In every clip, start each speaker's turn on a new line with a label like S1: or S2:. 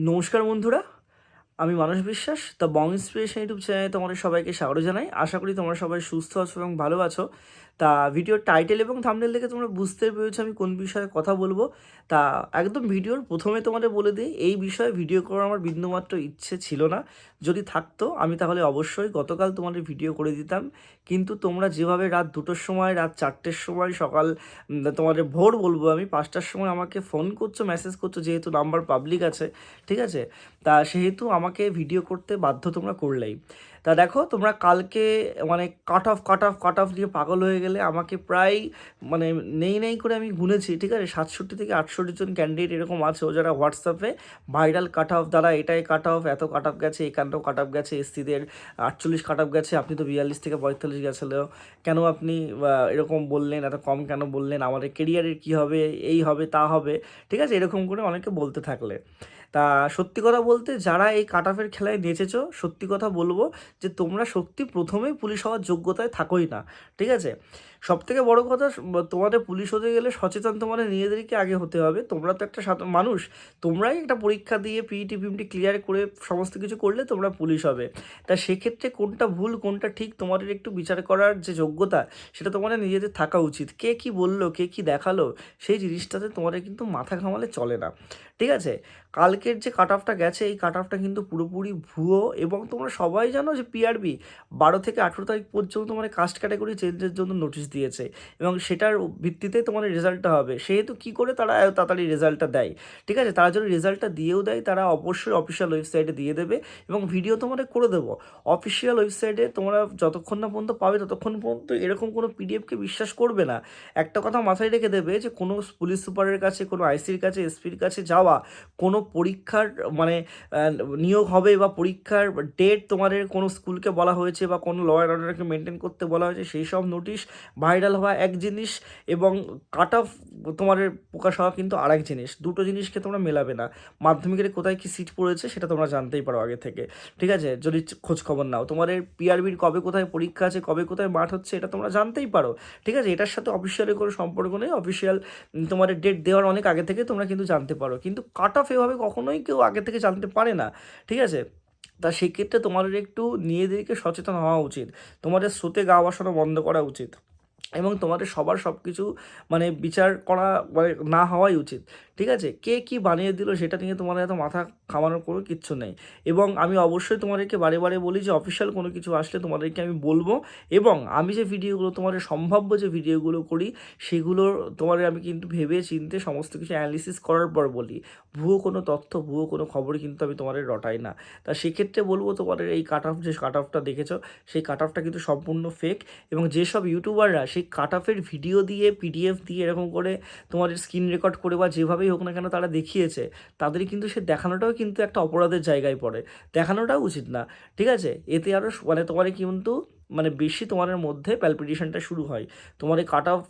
S1: নমস্কার বন্ধুরা আমি মানস বিশ্বাস দ্য বং ইন্সপিরেশন ইউটিউব চ্যানেলে তোমাদের সবাইকে স্বাগত জানাই। আশা করি তোমরা সবাই সুস্থ আছো এবং ভালো আছো। তা ভিডিওর টাইটেল এবং থামনেল দেখে তোমরা বুঝতে পেরেছ আমি কোন বিষয়ে কথা বলব। তা একদম ভিডিওর প্রথমে তোমাদের বলে দিই, এই বিষয়ে ভিডিও করার আমার বিন্দুমাত্র ইচ্ছে ছিল না। যদি থাকতো, আমি তাহলে অবশ্যই গতকাল তোমাদের ভিডিও করে দিতাম। কিন্তু তোমরা যেভাবে রাত দুটোর সময়, রাত চারটের সময়, সকাল তোমাদের ভোর বলব আমি, পাঁচটার সময় আমাকে ফোন করছ মেসেজ করছ, যেহেতু নাম্বার পাবলিক আছে, ঠিক আছে? তা সেহেতু আমাকে ভিডিও করতে বাধ্য তোমরা করলেই। তা দেখো, তোমরা কালকে মানে cut off cut off cut off দিয়ে পাগল হয়ে গেলে আমাকে প্রায় মানে নেই নেই করে আমি গুনেছি, ঠিক আছে? সাতষট্টি থেকে আটষট্টি জন ক্যান্ডিডেট এরকম আছে, ও যারা হোয়াটসঅ্যাপে ভাইরাল কাট অফ দ্বারা এটাই কাট অফ এত কাট অফ গেছে একান্ন কাট অফ গেছে, এসসিদের আটচল্লিশ কাট অফ গেছে, আপনি তো বিয়াল্লিশ থেকে পঁয়তাল্লিশ গেছিল কেন আপনি এরকম বললেন, এত কম কেন বললেন, আমাদের কেরিয়ারের কী হবে, এই হবে, তা হবে, ঠিক আছে? এরকম করে অনেকে বলতে থাকলে। তা সত্যি কথা বলতে যারা এই কাট অফের খেলায় নেচেছ, সত্যি কথা বলব যে তোমরা সত্যি প্রথমেই পুলিশ হওয়ার যোগ্যতায় থাকোই না, ঠিক আছে? সব থেকে বড় কথা তোমাদের পুলিশ হতে গেলে সচেতন তোমাদের নিজেদেরকে আগে হতে হবে। তোমরা তো একটা সাধারণ মানুষ, তোমরাই একটা পরীক্ষা দিয়ে পিইটি পিএমটি ক্লিয়ার করে সমস্ত কিছু করলে তোমরা পুলিশ হবে। তা সেক্ষেত্রে কোনটা ভুল, কোনটা ঠিক তোমাদের একটু বিচার করার যে যোগ্যতা, সেটা তোমাদের নিজেদের থাকা উচিত। কে কি বলল, কে কি দেখাল, সেই জিনিসটাতে তোমাদের কিন্তু মাথা ঘামালে চলে না, ঠিক আছে? কালকের যে কাট অফটা গেছে, এই কাট অফটা কিন্তু পুরোপুরি ভুয়ো এবং তোমরা সবাই জানো যে পিআরবি বারো থেকে আঠেরো তারিখ পর্যন্ত মানে কাস্ট ক্যাটাগরি চেঞ্জের জন্য নোটিশ দিয়েছে এবং সেটার ভিত্তিতে তোমাদের রেজাল্টটা হবে। সেহেতু কী করে তারা তাড়াতাড়ি রেজাল্টটা দেয়? ঠিক আছে? তারা যদি রেজাল্টটা দিয়েও দেয়, তারা অবশ্যই অফিসিয়াল ওয়েবসাইটে দিয়ে দেবে এবং ভিডিও তোমাদের করে দেবো। অফিসিয়াল ওয়েবসাইটে তোমরা যতক্ষণ না পর্যন্ত পাবে, ততক্ষণ পর্যন্ত এরকম কোনো পিডিএফকে বিশ্বাস করবে না। একটা কথা মাথায় রেখে দেবে যে কোনো পুলিশ সুপারের কাছে, কোনো আইসির কাছে এসপির কাছে যাওয়া, কোনো পরীক্ষার মানে নিয়োগ হবে বা পরীক্ষার ডেট তোমাদের কোনো স্কুলকে বলা হয়েছে বা কোনো ল অ্যান্ড অর্ডারকে মেনটেন করতে বলা হয়েছে, সেই সব নোটিশ ভাইরাল হওয়া এক জিনিস এবং কাট অফ তোমাদের প্রকাশ হওয়া কিন্তু আরেক জিনিস। দুটো জিনিসকে তোমরা মেলাবে না। মাধ্যমিকের কোথায় কি সিট পড়েছে সেটা তোমরা জানতেই পারো আগে থেকে। ঠিক আছে? যদি খোঁজ খবর নাও। তোমাদের পিআরবির কবে কোথায় পরীক্ষা আছে, কবে কোথায় মাঠ হচ্ছে, এটা তোমরা জানতেই পারো। ঠিক আছে? এটার সাথে অফিসিয়ালি কোনো সম্পর্ক নেই। অফিসিয়াল তোমাদের ডেট দেওয়ার অনেক আগে থেকে তোমরা কিন্তু জানতে পারো। কিন্তু কাট অফ এভাবে কখনোই কেউ আগে থেকে জানতে পারে না, ঠিক আছে? তা সেক্ষেত্রে তোমাদের একটু নিজেদেরকে সচেতন হওয়া উচিত। তোমাদের স্রোতে গা বসানো বন্ধ করা উচিত। এবং তোমাদের সবার সব কিছু মানে বিচার করা মানে না হওয়াই উচিত। ঠিক আছে? কে কি বানিয়ে দিল সেটা নিয়ে তোমাদের এত মাথা খামানোর কোনো কিচ্ছু নেই। এবং আমি অবশ্যই তোমাদেরকে বারে বারে বলি যে অফিসিয়াল কোনো কিছু আসলে তোমাদেরকে আমি বলব এবং আমি যে ভিডিওগুলো তোমাদের সম্ভাব্য যে ভিডিওগুলো করি সেগুলোর তোমাদের আমি কিন্তু ভেবে চিনতে সমস্ত কিছু অ্যানালিসিস করার পর বলি। ভুয়ো কোনো তথ্য, ভুয়ো কোনো খবর কিন্তু আমি তোমাদের রটাই না। তা সেক্ষেত্রে বলব তোমাদের এই কাট অফ যে কাট অফটা দেখেছ, সেই কাট অফটা কিন্তু সম্পূর্ণ ফেক এবং যেসব ইউটিউবাররা সেই কাট অফের ভিডিও দিয়ে পিডিএফ দিয়ে এরকম করে তোমাদের স্ক্রিন রেকর্ড করে বা যেভাবেই হোক না কেন তারা দেখিয়েছে, তাদের কিন্তু সে দেখানোটাও কিন্তু একটা অপরাধের জায়গায় পড়ে। দেখানোটাও উচিত না, ঠিক আছে? এতে আরও মানে তোমার কিন্তু মানে বেশি তোমাদের মধ্যে প্যালপিটেশনটা শুরু হয়। তোমার কাট অফ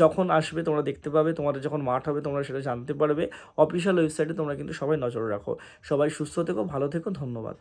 S1: যখন আসবে, তোমরা দেখতে পাবে তোমাদের যখন মাঠ হবে, তোমরা সেটা জানতে পারবে। অফিসিয়াল ওয়েবসাইটে তোমরা কিন্তু সবাই নজর রাখো। সবাই সুস্থ থেকো, ভালো থেকো, ধন্যবাদ।